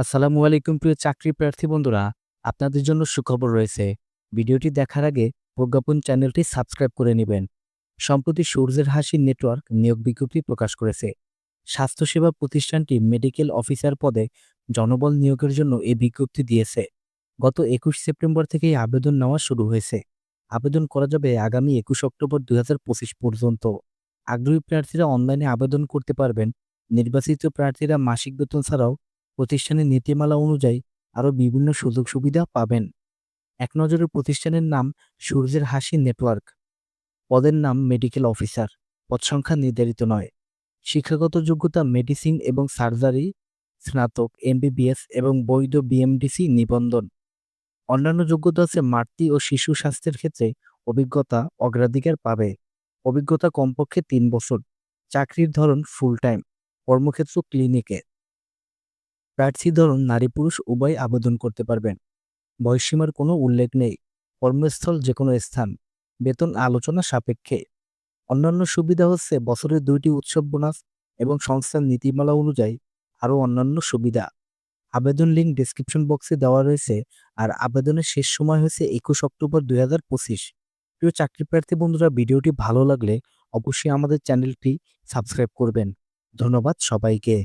আসসালামু আলাইকুম প্রিয় চাকরি প্রার্থী বন্ধুরা, আপনাদের জন্য সুখবর রয়েছে। ভিডিওটি দেখার আগে প্রজ্ঞাপন চ্যানেলটি সাবস্ক্রাইব করে নেবেন। সম্প্রতি সূর্যের হাসি নেটওয়ার্ক নিয়োগ বিজ্ঞপ্তি প্রকাশ করেছে। স্বাস্থ্যসেবা প্রতিষ্ঠানটি মেডিকেল অফিসার পদে জনবল নিয়োগের জন্য এই বিজ্ঞপ্তি দিয়েছে। গত একুশ সেপ্টেম্বর থেকেই আবেদন নেওয়া শুরু হয়েছে। আবেদন করা যাবে আগামী একুশ অক্টোবর দুই হাজার পঁচিশ পর্যন্ত। আগ্রহী প্রার্থীরা অনলাইনে আবেদন করতে পারবেন। নির্বাচিত প্রার্থীরা মাসিক বেতন ছাড়াও প্রতিষ্ঠানের নীতিমালা অনুযায়ী আরও বিভিন্ন সুযোগ সুবিধা পাবেন। এক নজরে প্রতিষ্ঠানের নাম সূর্যের হাসি নেটওয়ার্ক। পদের নাম মেডিকেল অফিসার। পদ সংখ্যা নির্ধারিত নয়। শিক্ষাগত যোগ্যতা মেডিসিন এবং সার্জারি, স্নাতক, এমবিবিএস এবং বৈধ বিএমডিসি নিবন্ধন। অন্যান্য যোগ্যতা আছে মাতৃ ও শিশু স্বাস্থ্যের ক্ষেত্রে অভিজ্ঞতা অগ্রাধিকার পাবে। অভিজ্ঞতা কমপক্ষে তিন বছর। চাকরির ধরন ফুল টাইম কর্মক্ষেত্র ক্লিনিকে প্রার্থী ধরুন নারী পুরুষ উভয় আবেদন করতে পারবেন। বয়সীমার কোনো উল্লেখ নেই। কর্মস্থল যে কোনো স্থান। বেতন আলোচনা সাপেক্ষে। অন্যান্য সুবিধা হচ্ছে বছরের দুইটি উৎসব বোনাস এবং সংস্থার নীতিমালা অনুযায়ী আরও অন্যান্য সুবিধা। আবেদন লিঙ্ক ডিসক্রিপশন বক্সে দেওয়া রয়েছে আর আবেদনের শেষ সময় হয়েছে একুশ অক্টোবর দুই হাজার পঁচিশ। প্রিয় চাকরি প্রার্থী বন্ধুরা, ভিডিওটি ভালো লাগলে অবশ্যই আমাদের চ্যানেলটি সাবস্ক্রাইব করবেন। ধন্যবাদ সবাইকে।